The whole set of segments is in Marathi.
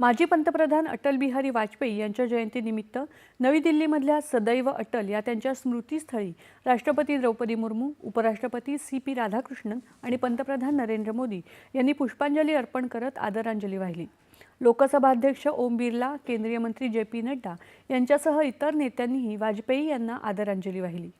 माजी पंतप्रधान अटल बिहारी वाजपेयी यांच्या जयंतीनिमित्त नवी दिल्लीमधल्या सदैव अटल या त्यांच्या स्मृतीस्थळी राष्ट्रपती द्रौपदी मुर्मू उपराष्ट्रपती सी पी राधाकृष्णन आणि पंतप्रधान नरेंद्र मोदी यांनी पुष्पांजली अर्पण करत आदरांजली वाहिली. लोकसभा अध्यक्ष ओम बिर्ला केंद्रीय मंत्री जे पी नड्डा यांच्यासह इतर नेत्यांनीही वाजपेयी यांना आदरांजली वाहिली.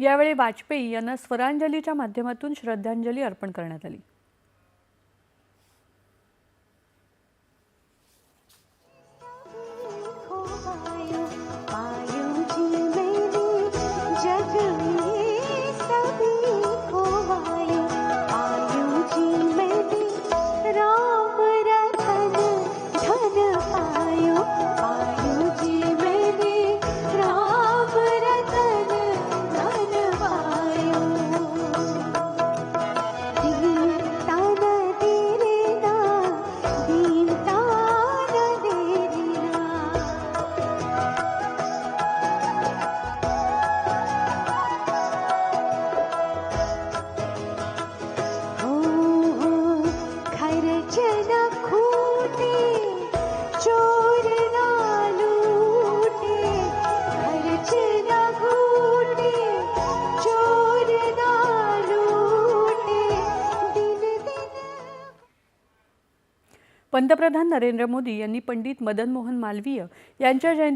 यावेळी वाजपेयी यांना स्वरांजलीच्या माध्यमातून श्रद्धांजली अर्पण करण्यात आली. पंतप्रधान नरेंद्र मोदी यांनी पंडित मदन मोहन मालवीय यांच्या जयंती